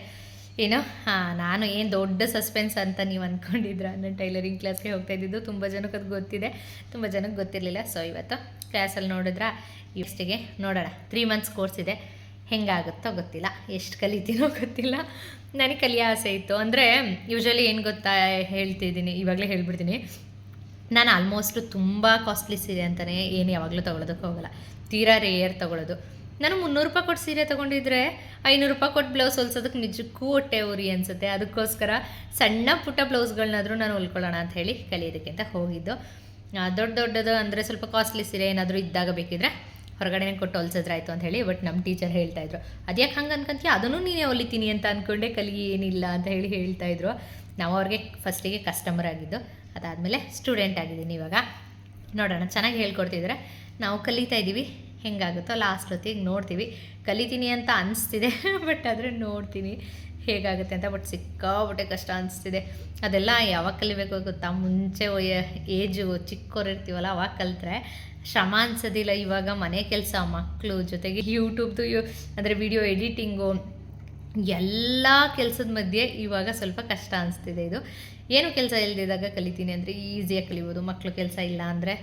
ಏನು, ಹಾಂ, ನಾನು ಏನು ದೊಡ್ಡ ಸಸ್ಪೆನ್ಸ್ ಅಂತ ನೀವು ಅಂದ್ಕೊಂಡಿದ್ರ ನಾನು ಟೈಲರಿಂಗ್ ಕ್ಲಾಸ್ಗೆ ಹೋಗ್ತಾ ಇದ್ದಿದ್ದು ತುಂಬ ಜನಕ್ಕೆ ಅದು ಗೊತ್ತಿದೆ. ತುಂಬ ಜನಕ್ಕೆ ಗೊತ್ತಿರಲಿಲ್ಲ. ಸೊ ಇವತ್ತು ಕ್ಲಾಸಲ್ಲಿ ನೋಡಿದ್ರ ಇಷ್ಟಿಗೆ ನೋಡೋಣ. ತ್ರೀ ಮಂತ್ಸ್ ಕೋರ್ಸ್ ಇದೆ. ಹೆಂಗಾಗುತ್ತೋ ಗೊತ್ತಿಲ್ಲ. ಎಷ್ಟು ಕಲಿತೀನೋ ಗೊತ್ತಿಲ್ಲ. ನನಗೆ ಕಲಿಯೋ ಆಸೆ ಇತ್ತು. ಅಂದರೆ ಯೂಶ್ವಲಿ ಏನು ಗೊತ್ತಾ ಹೇಳ್ತಿದ್ದೀನಿ, ಇವಾಗಲೇ ಹೇಳ್ಬಿಡ್ತೀನಿ. ನಾನು ಆಲ್ಮೋಸ್ಟ್ ತುಂಬ ಕಾಸ್ಟ್ಲಿಸ್ ಇದೆ ಅಂತಲೇ ಏನು ಯಾವಾಗಲೂ ತೊಗೊಳೋದಕ್ಕೆ ಹೋಗಲ್ಲ. ತೀರಾ ರೇಯರ್ ತೊಗೊಳೋದು. ನಾನು ಮುನ್ನೂರು ರೂಪಾಯಿ ಕೊಟ್ಟು ಸೀರೆ ತೊಗೊಂಡಿದ್ರೆ ಐನೂರು ರೂಪಾಯಿ ಕೊಟ್ಟು ಬ್ಲೌಸ್ ಹೊಲ್ಸೋದಕ್ಕೆ ನಿಜಕ್ಕೂ ಹೊಟ್ಟೆ ಉರಿ ಅನಿಸುತ್ತೆ. ಅದಕ್ಕೋಸ್ಕರ ಸಣ್ಣ ಪುಟ್ಟ ಬ್ಲೌಸ್ಗಳನ್ನಾದರೂ ನಾನು ಹೊಲ್ಕೊಳ್ಳೋಣ ಅಂತ ಹೇಳಿ ಕಲಿಯೋದಕ್ಕಿಂತ ಹೋಗಿದ್ದು. ದೊಡ್ಡ ದೊಡ್ಡದು ಅಂದರೆ ಸ್ವಲ್ಪ ಕಾಸ್ಟ್ಲಿ ಸೀರೆ ಏನಾದರೂ ಇದ್ದಾಗ ಬೇಕಿದ್ರೆ ಹೊರಗಡೆನೇ ಕೊಟ್ಟು ಹೊಲ್ಸಿದ್ರಾಯ್ತು ಅಂತ ಹೇಳಿ ಬಟ್ ನಮ್ಮ ಟೀಚರ್ ಹೇಳ್ತಾಯಿದ್ರು ಅದ್ಯಾಕೆ ಹಂಗೆ ಅನ್ಕೊಂತೀಯ? ಅದನ್ನು ನೀನೇ ಹೊಲಿತೀನಿ ಅಂತ ಅಂದ್ಕೊಂಡೆ ಕಲಿ ಏನಿಲ್ಲ ಅಂತ ಹೇಳಿ ಹೇಳ್ತಾಯಿದ್ರು ನಾವು ಅವ್ರಿಗೆ ಫಸ್ಟಿಗೆ ಕಸ್ಟಮರ್ ಆಗಿದ್ದು. ಅದಾದಮೇಲೆ ಸ್ಟೂಡೆಂಟ್ ಆಗಿದ್ದೀನಿ ಇವಾಗ. ನೋಡೋಣ, ಚೆನ್ನಾಗಿ ಹೇಳ್ಕೊಡ್ತಿದ್ರೆ. ನಾವು ಕಲಿತಾ ಇದ್ದೀವಿ ಹೆಂಗಾಗುತ್ತೋ ಲಾಸ್ಟ್ ಹೊತ್ತಿಗೆ ನೋಡ್ತೀವಿ. ಕಲಿತೀನಿ ಅಂತ ಅನಿಸ್ತಿದೆ ಬಟ್ ಆದರೆ ನೋಡ್ತೀನಿ ಹೇಗಾಗುತ್ತೆ ಅಂತ ಬಟ್ ಸಿಕ್ಕಾಪಟ್ಟೆ ಕಷ್ಟ ಅನಿಸ್ತಿದೆ. ಅದೆಲ್ಲ ಯಾವಾಗ ಕಲಿಬೇಕು ಗೊತ್ತಾ? ಮುಂಚೆ ಏಜು ಚಿಕ್ಕವರಿರ್ತೀವಲ್ಲ ಅವಾಗ ಕಲಿತ್ರೆ ಶ್ರಮ ಅನ್ಸೋದಿಲ್ಲ. ಇವಾಗ ಮನೆ ಕೆಲಸ ಮಕ್ಕಳು ಜೊತೆಗೆ ಯೂಟ್ಯೂಬ್ದು ಯು, ಅಂದರೆ ವಿಡಿಯೋ ಎಡಿಟಿಂಗು, ಎಲ್ಲ ಕೆಲಸದ ಮಧ್ಯೆ ಇವಾಗ ಸ್ವಲ್ಪ ಕಷ್ಟ ಅನಿಸ್ತಿದೆ ಇದು. ಏನು ಕೆಲಸ ಇಲ್ಲದಿದ್ದಾಗ ಕಲಿತೀನಿ ಅಂದರೆ ಈಸಿಯಾಗಿ ಕಲಿಬೋದು. ಮಕ್ಕಳು ಕೆಲಸ ಇಲ್ಲ ಅಂದರೆ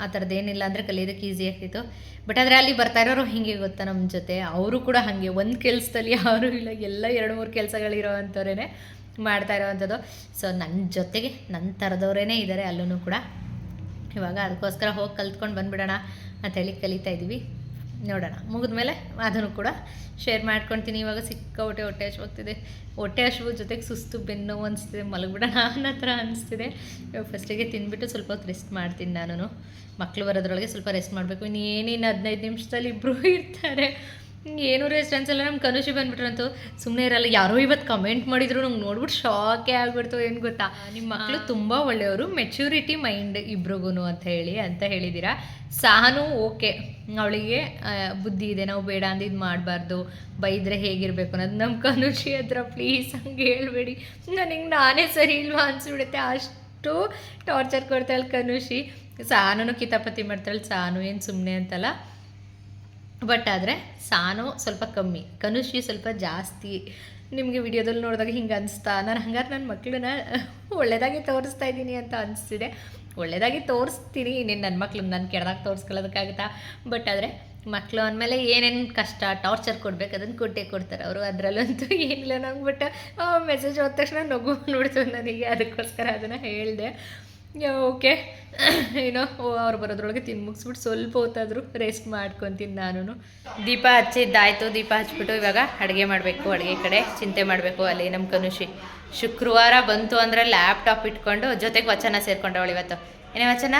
ಆ ಥರದ್ದು ಏನಿಲ್ಲ ಅಂದರೆ ಕಲಿಯೋದಕ್ಕೆ ಈಸಿ ಆಗ್ತಿತ್ತು. ಬಟ್ ಆದರೆ ಅಲ್ಲಿ ಬರ್ತಾ ಇರೋರು ಹಿಂಗೆ ಗೊತ್ತಾ ನಮ್ಮ ಜೊತೆ. ಅವರು ಕೂಡ ಹಾಗೆ. ಒಂದು ಕೆಲಸದಲ್ಲಿ ಯಾರೂ ಇಲ್ಲ. ಎಲ್ಲ ಎರಡು ಮೂರು ಕೆಲಸಗಳಿರೋ ಅಂಥವ್ರೇ ಮಾಡ್ತಾ ಇರೋವಂಥದ್ದು. ಸೊ ನನ್ನ ಜೊತೆಗೆ ನನ್ನ ಥರದವರೇ ಇದ್ದಾರೆ ಅಲ್ಲೂ ಕೂಡ. ಇವಾಗ ಅದಕ್ಕೋಸ್ಕರ ಹೋಗಿ ಕಲ್ತ್ಕೊಂಡು ಬಂದ್ಬಿಡೋಣ ಹೇಳಿ ಕಲಿತಾ ಇದ್ದೀವಿ ನೋಡೋಣ. ಮುಗಿದ್ಮೇಲೆ ಅದನ್ನು ಕೂಡ ಶೇರ್ ಮಾಡ್ಕೊತೀನಿ. ಇವಾಗ ಸಿಕ್ಕಾಪಟ್ಟೆ ಹೊಟ್ಟೆ ಹಶ್ವಾಗ್ತಿದೆ ಹೊಟ್ಟೆ ಹಚ್ಚುವ ಜೊತೆಗೆ ಸುಸ್ತು, ಬೆನ್ನು ಅನಿಸ್ತಿದೆ, ಮಲಗಿಬಿಡೋಣ ಅನ್ನೋ ಥರ ಅನಿಸ್ತಿದೆ. ಇವಾಗ ಫಸ್ಟಿಗೆ ತಿಂದ್ಬಿಟ್ಟು ಸ್ವಲ್ಪ ಹೊತ್ತು ರೆಸ್ಟ್ ಮಾಡ್ತೀನಿ ನಾನು ಮಕ್ಕಳು ಬರೋದ್ರೊಳಗೆ ಸ್ವಲ್ಪ ರೆಸ್ಟ್ ಮಾಡಬೇಕು. ಇನ್ನು ಏನೇನು ಹದಿನೈದು ನಿಮಿಷದಲ್ಲಿ ಇಬ್ಬರು ಇರ್ತಾರೆ. ಏನು ರೆಸ್ಟ್ ಎಲ್ಲ ನಮ್ಮ ಕನುಷಿ ಬಂದ್ಬಿಟ್ರಂತೂ. ಸುಮ್ಮನೆ ಇರಲ್ಲ, ಯಾರೋ ಇವತ್ತು ಕಮೆಂಟ್ ಮಾಡಿದ್ರು, ನಂಗೆ ನೋಡ್ಬಿಟ್ಟು ಶಾಕೇ ಆಗ್ಬಿಡ್ತು, ಏನು ಗೊತ್ತಾ? ನಿಮ್ಮ ಮಕ್ಕಳು ತುಂಬ ಒಳ್ಳೆಯವರು ಮೆಚ್ಯೂರಿಟಿ ಮೈಂಡ್ ಇಬ್ರಿಗೂ ಅಂತ ಹೇಳಿ, ಅಂತ ಹೇಳಿದ್ದೀರಾ ಸಹನು ಓಕೆ. ಅವಳಿಗೆ ಬುದ್ಧಿ ಇದೆ, ನಾವು ಬೇಡ ಅಂದು ಇದು ಮಾಡಬಾರ್ದು, ಬೈದ್ರೆ ಹೇಗಿರಬೇಕು ಅನ್ನೋದು ನಮ್ಮ ಕನುಷಿ ಹತ್ರ ಪ್ಲೀಸ್ ಹಂಗೆ ಹೇಳ್ಬೇಡಿ. ನನಗೆ ನಾನೇ ಸರಿ ಇಲ್ವಾ ಅನಿಸ್ಬಿಡುತ್ತೆ, ಅಷ್ಟು ಟಾರ್ಚರ್ ಕೊಡ್ತಾಳೆ ಕನುಷಿ. ಸಾನು ಕಿತಾಪತಿ ಮಾಡ್ತಾಳೆ ಸಾನು ಏನು ಸುಮ್ಮನೆ ಅಂತಲ್ಲ. ಬಟ್ ಆದರೆ ಸಾನು ಸ್ವಲ್ಪ ಕಮ್ಮಿ ಕನುಷಿ ಸ್ವಲ್ಪ ಜಾಸ್ತಿ. ನಿಮಗೆ ವಿಡಿಯೋದಲ್ಲಿ ನೋಡಿದಾಗ ಹಿಂಗೆ ಅನಿಸ್ತಾ, ನಾನು ಹಂಗಾರೆ ನನ್ನ ಮಕ್ಕಳನ್ನ ಒಳ್ಳೆಯದಾಗಿ ತೋರಿಸ್ತಾ ಇದ್ದೀನಿ ಅಂತ ಅನಿಸ್ತಿದೆ. ಒಳ್ಳೆಯದಾಗಿ ತೋರಿಸ್ತೀನಿ, ಇನ್ನೇನು ನನ್ನ ಮಕ್ಳನ್ನ ನಾನು ಕೆಡ್ದಾಗ ತೋರಿಸ್ಕೊಳ್ಳೋದಕ್ಕಾಗುತ್ತಾ? ಬಟ್ ಆದರೆ ಮಕ್ಕಳು ಅಂದಮೇಲೆ ಏನೇನು ಕಷ್ಟ ಟಾರ್ಚರ್ ಕೊಡ್ಬೇಕು ಅದನ್ನು ಕೊಟ್ಟೇ ಕೊಡ್ತಾರೆ. ಅವರು ಅದರಲ್ಲಂತೂ ಏನಿಲ್ಲ ನಂಗೆ ಬಟ್ ಮೆಸೇಜ್ ಹೋದ ತಕ್ಷಣ ನಗು ನೋಡ್ತು ನನಗೆ. ಅದಕ್ಕೋಸ್ಕರ ಅದನ್ನು ಹೇಳಿದೆ. ಓಕೆ ಏನೋ ಅವ್ರು ಬರೋದ್ರೊಳಗೆ ತಿಂದು ಮುಗಿಸ್ಬಿಟ್ಟು ಸ್ವಲ್ಪ ಹೊತ್ತಾದರೂ ರೆಸ್ಟ್ ಮಾಡ್ಕೊತೀನಿ ನಾನು ದೀಪ ಹಚ್ಚಿದ್ದಾಯ್ತು, ದೀಪ ಹಚ್ಬಿಟ್ಟು ಇವಾಗ ಅಡುಗೆ ಮಾಡಬೇಕು, ಅಡುಗೆ ಕಡೆ ಚಿಂತೆ ಮಾಡಬೇಕು ಅಲ್ಲಿ ನಮ್ಮ ಕನುಷಿ. ಶುಕ್ರವಾರ ಬಂತು ಅಂದರೆ ಲ್ಯಾಪ್ಟಾಪ್ ಇಟ್ಕೊಂಡು ಜೊತೆಗೆ ವಚನ ಸೇರ್ಕೊಂಡವಳು ಇವತ್ತು. ಏನೇ ವಚನ?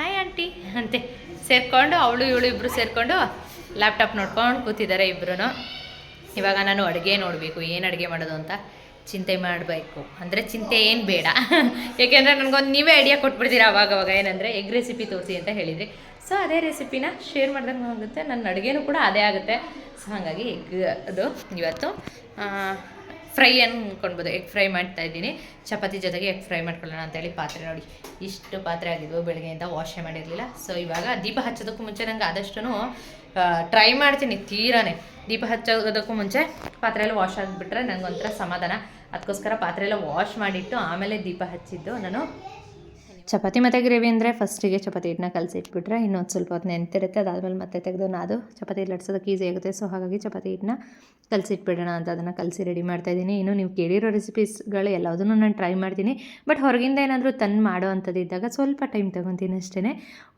ಹಾಯ್ ಆಂಟಿ ಅಂತೆ. ಸೇರಿಕೊಂಡು ಅವಳು, ಇವಳು ಇಬ್ಬರು ಸೇರಿಕೊಂಡು ಲ್ಯಾಪ್ಟಾಪ್ ನೋಡ್ಕೊಂಡು ಕೂತಿದ್ದಾರೆ ಇಬ್ಬರು ಇವಾಗ ನಾನು ಅಡುಗೆ ನೋಡಬೇಕು, ಏನು ಅಡುಗೆ ಮಾಡೋದು ಅಂತ. ಚಿಂತೆ ಮಾಡಬೇಕು. ಅಂದರೆ ಚಿಂತೆ ಏನು ಬೇಡ. ಏಕೆಂದರೆ ನನಗೊಂದು ನೀವೇ ಐಡಿಯಾ ಕೊಟ್ಬಿಡ್ತೀರಾ ಅವಾಗ ಅವಾಗ. ಏನಂದರೆ ಎಗ್ ರೆಸಿಪಿ ತೋರಿಸಿ ಅಂತ ಹೇಳಿದ್ರಿ. ಸೊ ಅದೇ ರೆಸಿಪಿನ ಶೇರ್ ಮಾಡ್ದಂಗೆ ಆಗುತ್ತೆ ನನ್ನ ಅಡುಗೆನೂ ಕೂಡ ಅದೇ ಆಗುತ್ತೆ. ಸೊ ಹಾಗಾಗಿ ಎಗ್ ಅದು ಇವತ್ತು ಫ್ರೈ ಅನ್ಕೊಳ್ಬೋದು. ಎಗ್ ಫ್ರೈ ಮಾಡ್ತಾ ಇದ್ದೀನಿ. ಚಪಾತಿ ಜೊತೆಗೆ ಎಗ್ ಫ್ರೈ ಮಾಡ್ಕೊಳ್ಳೋಣ ಅಂತೇಳಿ ಪಾತ್ರೆ ನೋಡಿ. ಇಷ್ಟು ಪಾತ್ರೆ ಆಗಿದ್ವು ಬೆಳಗ್ಗೆಯಿಂದ ವಾಶೇ ಮಾಡಿರಲಿಲ್ಲ. ಸೊ ಇವಾಗ ದೀಪ ಹಚ್ಚೋದಕ್ಕೂ ಮುಂಚೆ ನಂಗೆ ಆದಷ್ಟು ಟ್ರೈ ಮಾಡ್ತೀನಿ, ತೀರಾನೇ. ದೀಪ ಹಚ್ಚೋದಕ್ಕೂ ಮುಂಚೆ ಪಾತ್ರೆ ಎಲ್ಲ ವಾಶ್ ಆಗಿಬಿಟ್ರೆ ನನಗೊಂಥರ ಸಮಾಧಾನ. ಅದಕ್ಕೋಸ್ಕರ ಪಾತ್ರೆ ಎಲ್ಲ ವಾಶ್ ಮಾಡಿಟ್ಟು ಆಮೇಲೆ ದೀಪ ಹಚ್ಚಿದ್ದು ನಾನು ಚಪಾತಿ ಮತ್ತು ಗ್ರೇವಿ ಅಂದರೆ ಫಸ್ಟಿಗೆ ಚಪಾತಿ ಹಿಟ್ಟನ್ನ ಕಲಸಿಟ್ಬಿಟ್ರೆ ಇನ್ನೊಂದು ಸ್ವಲ್ಪ ಹೊತ್ತು ನೆನ್ತಿರುತ್ತೆ ಅದಾದಮೇಲೆ ಮತ್ತೆ ತೆಗೆದು ನಾದು ಚಪಾತಿ ಲಟ್ಸೋದಕ್ಕೆ ಈಸಿ ಆಗುತ್ತೆ. ಸೊ ಹಾಗಾಗಿ ಚಪಾತಿ ಹಿಟ್ಟನ್ನ ಕಲಸಿಟ್ಬಿಡೋಣ ಅಂತ ಅದನ್ನು ಕಲಸಿ ರೆಡಿ ಮಾಡ್ತಾಯಿದ್ದೀನಿ ಇನ್ನು ನೀವು ಕೇಳಿರೋ ರೆಸಿಪೀಸ್ಗಳು ಎಲ್ಲದನ್ನೂ ನಾನು ಟ್ರೈ ಮಾಡ್ತೀನಿ. ಬಟ್ ಹೊರಗಿಂದ ಏನಾದರೂ ತಂದು ಮಾಡೋ ಅಂಥದ್ದು ಇದ್ದಾಗ ಸ್ವಲ್ಪ ಟೈಮ್ ತೊಗೊತೀನಿ ಅಷ್ಟೇ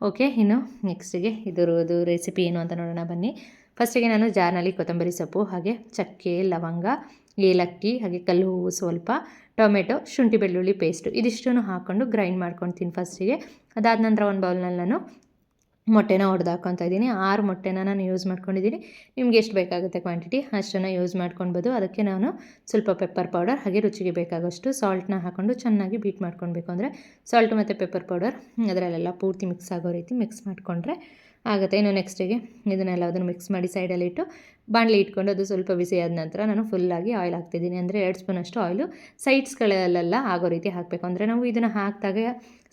ಓಕೆ ಇನ್ನು ನೆಕ್ಸ್ಟಿಗೆ ಇದರದು ರೆಸಿಪಿ ಏನು ಅಂತ ನೋಡೋಣ ಬನ್ನಿ. ಫಸ್ಟಿಗೆ ನಾನು ಜಾರ್ನಲ್ಲಿ ಕೊತ್ತಂಬರಿ ಸೊಪ್ಪು, ಹಾಗೆ ಚಕ್ಕೆ, ಲವಂಗ, ಏಲಕ್ಕಿ, ಹಾಗೆ ಕಲ್ಲು ಹೂವು ಸ್ವಲ್ಪ, ಟೊಮೆಟೊ, ಶುಂಠಿ ಬೆಳ್ಳುಳ್ಳಿ ಪೇಸ್ಟು ಇದಿಷ್ಟನ್ನು ಹಾಕ್ಕೊಂಡು ಗ್ರೈಂಡ್ ಮಾಡ್ಕೊಳ್ತೀನಿ ಫಸ್ಟಿಗೆ. ಅದಾದ ನಂತರ ಒಂದು ಬೌಲ್ನಲ್ಲಿ ನಾನು ಮೊಟ್ಟೆನ ಹೊಡೆದು ಹಾಕ್ಕೊತಾ ಇದ್ದೀನಿ. ಆರು ಮೊಟ್ಟೆನ ನಾನು ಯೂಸ್ ಮಾಡ್ಕೊಂಡಿದ್ದೀನಿ. ನಿಮ್ಗೆ ಎಷ್ಟು ಬೇಕಾಗುತ್ತೆ ಕ್ವಾಂಟಿಟಿ? ಅಷ್ಟನ್ನು ಯೂಸ್ ಮಾಡ್ಕೊಳ್ಬೋದು. ಅದಕ್ಕೆ ನಾನು ಸ್ವಲ್ಪ ಪೆಪ್ಪರ್ ಪೌಡರ್, ಹಾಗೆ ರುಚಿಗೆ ಬೇಕಾಗೋಷ್ಟು ಸಾಲ್ಟ್ನ ಹಾಕ್ಕೊಂಡು ಚೆನ್ನಾಗಿ ಬೀಟ್ ಮಾಡ್ಕೊಳ್ಬೇಕು. ಅಂದರೆ ಸಾಲ್ಟ್ ಮತ್ತು ಪೆಪ್ಪರ್ ಪೌಡರ್, ಅದರಲ್ಲೆಲ್ಲ ಪೂರ್ತಿ ಮಿಕ್ಸ್ ಆಗೋ ರೀತಿ ಮಿಕ್ಸ್ ಮಾಡಿಕೊಂಡ್ರೆ ಆಗುತ್ತೆ. ಇನ್ನು ನೆಕ್ಸ್ಟಿಗೆ ಇದನ್ನೆಲ್ಲ ಅದನ್ನು ಮಿಕ್ಸ್ ಮಾಡಿ ಸೈಡಲ್ಲಿಟ್ಟು ಬಾಣಲಿ ಇಟ್ಕೊಂಡು ಅದು ಸ್ವಲ್ಪ ಬಿಸಿ ಆದ ನಂತರ ನಾನು ಫುಲ್ಲಾಗಿ ಆಯಿಲ್ ಹಾಕ್ತಿದ್ದೀನಿ. ಅಂದರೆ ಎರಡು ಸ್ಪೂನಷ್ಟು ಆಯಿಲು ಸೈಡ್ಸ್ಗಳಲ್ಲೆಲ್ಲ ಆಗೋ ರೀತಿ ಹಾಕಬೇಕು. ಅಂದರೆ ನಾವು ಇದನ್ನು ಹಾಕಿದಾಗ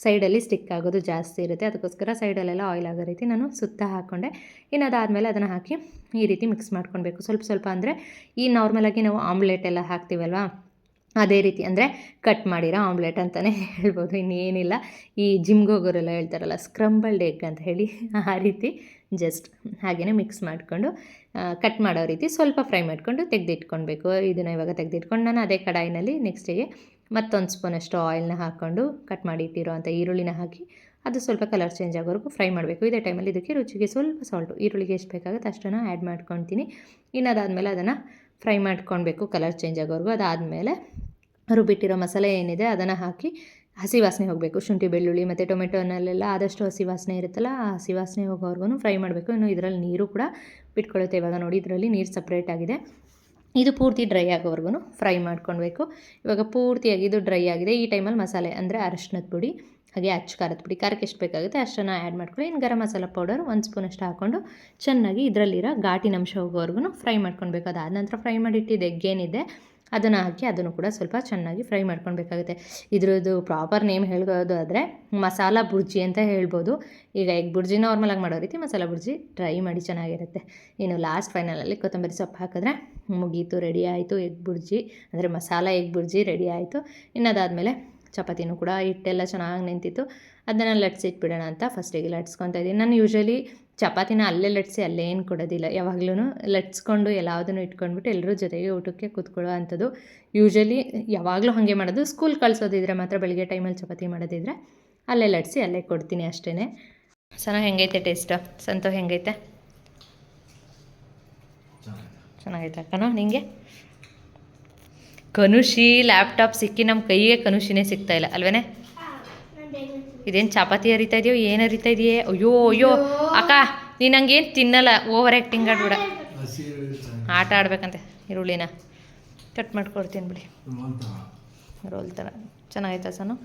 ಸೈಡಲ್ಲಿ ಸ್ಟಿಕ್ ಆಗೋದು ಜಾಸ್ತಿ ಇರುತ್ತೆ. ಅದಕ್ಕೋಸ್ಕರ ಸೈಡಲ್ಲೆಲ್ಲ ಆಯಿಲ್ ಆಗೋ ರೀತಿ ನಾನು ಸುತ್ತ ಹಾಕ್ಕೊಂಡೆ ಇನ್ನು ಅದಾದಮೇಲೆ ಅದನ್ನು ಹಾಕಿ ಈ ರೀತಿ ಮಿಕ್ಸ್ ಮಾಡ್ಕೊಳ್ಬೇಕು. ಸ್ವಲ್ಪ ಸ್ವಲ್ಪ ಅಂದರೆ ಈ ನಾರ್ಮಲಾಗಿ ನಾವು ಆಮ್ಲೆಟ್ ಎಲ್ಲ ಹಾಕ್ತೀವಲ್ವಾ? ಅದೇ ರೀತಿ ಅಂದರೆ ಕಟ್ ಮಾಡಿರೋ ಆಮ್ಲೆಟ್ ಅಂತಲೇ ಹೇಳ್ಬೋದು. ಇನ್ನೇನಿಲ್ಲ. ಈ ಜಿಮ್ಗೆ ಹೋಗೋರೆಲ್ಲ ಹೇಳ್ತಾರಲ್ಲ ಸ್ಕ್ರಂಬಲ್ಡ್ ಎಗ್ ಅಂತ ಹೇಳಿ ಆ ರೀತಿ ಜಸ್ಟ್ ಹಾಗೆಯೇ ಮಿಕ್ಸ್ ಮಾಡಿಕೊಂಡು ಕಟ್ ಮಾಡೋ ರೀತಿ ಸ್ವಲ್ಪ ಫ್ರೈ ಮಾಡಿಕೊಂಡು ತೆಗೆದಿಟ್ಕೊಳ್ಬೇಕು ಇದನ್ನು ಇವಾಗ ತೆಗೆದಿಟ್ಕೊಂಡು ನಾನು ಅದೇ ಕಡಾಯಿನಲ್ಲಿ ನೆಕ್ಸ್ಟಿಗೆ ಮತ್ತೊಂದು ಸ್ಪೂನಷ್ಟು ಆಯಿಲ್ನ ಹಾಕ್ಕೊಂಡು ಕಟ್ ಮಾಡಿ ಇಟ್ಟಿರೋ ಅಂಥ ಈರುಳ್ಳಿನ ಹಾಕಿ ಅದು ಸ್ವಲ್ಪ ಕಲರ್ ಚೇಂಜ್ ಆಗೋವರೆಗೂ ಫ್ರೈ ಮಾಡಬೇಕು. ಇದೇ ಟೈಮಲ್ಲಿ ಇದಕ್ಕೆ ರುಚಿಗೆ ಸ್ವಲ್ಪ ಸಾಲ್ಟು ಈರುಳ್ಳಿಗೆ ಎಷ್ಟು ಬೇಕಾಗುತ್ತೆ ಅಷ್ಟನ್ನು ಆ್ಯಡ್ ಮಾಡ್ಕೊತೀನಿ ಇನ್ನು ಅದಾದಮೇಲೆ ಅದನ್ನು ಫ್ರೈ ಮಾಡ್ಕೊಳ್ಬೇಕು ಕಲರ್ ಚೇಂಜ್ ಆಗೋವರೆಗೂ. ಅದಾದಮೇಲೆ ರುಬ್ಬಿಟ್ಟಿರೋ ಮಸಾಲೆ ಏನಿದೆ, ಅದನ್ನು ಹಾಕಿ ಹಸಿ ವಾಸನೆ ಹೋಗಬೇಕು. ಶುಂಠಿ, ಬೆಳ್ಳುಳ್ಳಿ ಮತ್ತು ಟೊಮೆಟೊನಲ್ಲೆಲ್ಲ ಆದಷ್ಟು ಹಸಿ ವಾಸನೆ ಇರುತ್ತಲ್ಲ, ಆ ಹಸಿ ವಾಸನೆ ಹೋಗೋವರೆಗೂ ಫ್ರೈ ಮಾಡಬೇಕು. ಇನ್ನು ಇದರಲ್ಲಿ ನೀರು ಕೂಡ ಬಿಟ್ಕೊಳ್ಳುತ್ತೆ ಇವಾಗ ನೋಡಿ, ಇದರಲ್ಲಿ ನೀರು ಸಪ್ರೇಟ್ ಆಗಿದೆ. ಇದು ಪೂರ್ತಿ ಡ್ರೈ ಆಗೋವರೆಗೂ ಫ್ರೈ ಮಾಡ್ಕೊಳ್ಬೇಕು. ಇವಾಗ ಪೂರ್ತಿಯಾಗಿ ಇದು ಡ್ರೈ ಆಗಿದೆ. ಈ ಟೈಮಲ್ಲಿ ಮಸಾಲೆ ಅಂದರೆ ಅರಶಿನದ ಪುಡಿ. ಹಾಗೆ ಅಚ್ಚು ಖಾರದ ಪುಡಿ, ಖಾರಕ್ಕೆ ಎಷ್ಟು ಬೇಕಾಗುತ್ತೆ ಅಷ್ಟನ್ನು ಆ್ಯಡ್ ಮಾಡ್ಕೊಳ್ಳಿ. ಇನ್ನು ಗರಂ ಮಸಾಲ ಪೌಡರ್ ಒಂದು ಸ್ಪೂನಷ್ಟು ಹಾಕ್ಕೊಂಡು ಚೆನ್ನಾಗಿ ಇದರಲ್ಲಿರೋ ಘಾಟಿನ ಅಂಶ ಹೋಗೋವರೆಗೂ ಫ್ರೈ ಮಾಡ್ಕೊಳ್ಬೇಕು. ಅದಾದ ನಂತರ ಫ್ರೈ ಮಾಡಿಟ್ಟಿದ್ದು ಎಗ್ ಏನಿದೆ ಅದನ್ನು ಹಾಕಿ ಅದನ್ನು ಕೂಡ ಸ್ವಲ್ಪ ಚೆನ್ನಾಗಿ ಫ್ರೈ ಮಾಡ್ಕೊಳ್ಬೇಕಾಗುತ್ತೆ. ಇದ್ರದ್ದು ಪ್ರಾಪರ್ ನೇಮ್ ಹೇಳೋದು ಆದರೆ ಮಸಾಲ ಬುರ್ಜಿ ಅಂತ ಹೇಳ್ಬೋದು. ಈಗ ಎಗ್ ಬುರ್ಜಿ ನಾರ್ಮಲಾಗಿ ಮಾಡೋ ರೀತಿ ಮಸಾಲ ಬುರ್ಜಿ ಟ್ರೈ ಮಾಡಿ ಚೆನ್ನಾಗಿರುತ್ತೆ. ಇನ್ನು ಲಾಸ್ಟ್ ಫೈನಲಲ್ಲಿ ಕೊತ್ತಂಬರಿ ಸೊಪ್ಪು ಹಾಕಿದ್ರೆ ಮುಗೀತು ರೆಡಿ ಆಯಿತು ಎಗ್ ಬುರ್ಜಿ. ಅಂದರೆ ಮಸಾಲ ಎಗ್ ಬುರ್ಜಿ ರೆಡಿ ಆಯಿತು. ಇನ್ನು ಅದಾದಮೇಲೆ ಚಪಾತಿನೂ ಕೂಡ ಹಿಟ್ಟೆಲ್ಲ ಚೆನ್ನಾಗಿ ನಿಂತಿತ್ತು. ಅದನ್ನು ಲಟ್ಸಿಟ್ಬಿಡೋಣ ಅಂತ ಫಸ್ಟಿಗೆ ಲಟ್ಸ್ಕೊತಾ ಇದ್ದೀನಿ. ನಾನು ಯೂಶ್ವಲಿ ಚಪಾತಿನ ಅಲ್ಲೇ ಲಟ್ಸಿ ಅಲ್ಲೇ ಏನು ಕೊಡೋದಿಲ್ಲ. ಯಾವಾಗಲೂ ಲಟ್ಸ್ಕೊಂಡು ಎಲ್ಲದನ್ನು ಇಟ್ಕೊಂಡ್ಬಿಟ್ಟು ಎಲ್ಲರೂ ಜೊತೆಗೆ ಊಟಕ್ಕೆ ಕೂತ್ಕೊಳ್ಳೋ ಅಂಥದ್ದು. ಯೂಶ್ವಲಿ ಯಾವಾಗಲೂ ಹಾಗೆ ಮಾಡೋದು. ಸ್ಕೂಲ್ ಕಳಿಸೋದಿದ್ರೆ ಮಾತ್ರ ಬೆಳಗ್ಗೆ ಟೈಮಲ್ಲಿ ಚಪಾತಿ ಮಾಡೋದಿದ್ರೆ ಅಲ್ಲೇ ಲಟ್ಸಿ ಅಲ್ಲೇ ಕೊಡ್ತೀನಿ ಅಷ್ಟೇ ಸನ ಹೆಂಗೈತೆ ಟೇಸ್ಟು ಸಂತೋ ಹೆಂಗೈತೆ? ಚೆನ್ನಾಗೈತೆ ಅಕ್ಕನೋ? ನಿಂಗೆ? ಕನುಷಿ ಲ್ಯಾಪ್ಟಾಪ್ ಸಿಕ್ಕಿ ನಮ್ಮ ಕೈಗೆ ಕನುಷಿನೇ ಸಿಗ್ತಾ ಇಲ್ಲ ಅಲ್ವೇನೆ? ಇದೇನು ಚಪಾತಿ ಹರಿತಾ ಇದೆಯೋ ಏನು ಹರಿತಾ ಇದೆಯೇ? ಅಯ್ಯೋ ಅಯ್ಯೋ ಅಕ್ಕ ನೀನು ಹಂಗೇನು ತಿನ್ನಲ್ಲ ಓವರ್ ಆ್ಯಕ್ಟಿಂಗ್ ಆಡ್ಬಿಡ. ಆಟ ಆಡ್ಬೇಕಂತೆ ಈರುಳ್ಳಿನ. ಕಟ್ ಮಾಡ್ಕೊಡ್ತೀನಿ ಬಿಡಿ. ರೋಲ್ ಥರ ಚೆನ್ನಾಗೈತಾ ಸನು?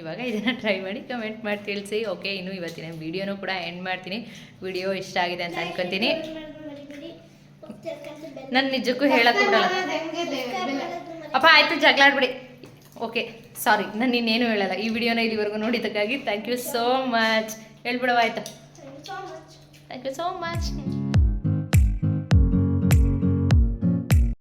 ಇವಾಗ ಇದನ್ನು ಟ್ರೈ ಮಾಡಿ ಕಮೆಂಟ್ ಮಾಡಿ ತಿಳಿಸಿ. ಓಕೆ ಇನ್ನು ಇವತ್ತಿನ ವೀಡಿಯೋನೂ ಕೂಡ ಎಂಡ್ ಮಾಡ್ತೀನಿ. ವಿಡಿಯೋ ಇಷ್ಟ ಆಗಿದೆ ಅಂತ ಅನ್ಕೊತೀನಿ. ನಾನು ನಿಜಕ್ಕೂ ಹೇಳಕ್ ಅಪ್ಪ, ಆಯ್ತು, ಜಗಳ ಆಡ್ಬಿಡಿ. ಓಕೆ, ಸಾರಿ, ನಾನು ಇನ್ನೇನು ಹೇಳಲ್ಲ. ಈ ವಿಡಿಯೋನ ಇಲ್ಲಿವರೆಗೂ ನೋಡಿದ್ದಕ್ಕಾಗಿ ಥ್ಯಾಂಕ್ ಯು ಸೋ ಮಚ್ ಹೇಳ್ಬಿಡವ ಆಯ್ತಾ? Thank you so much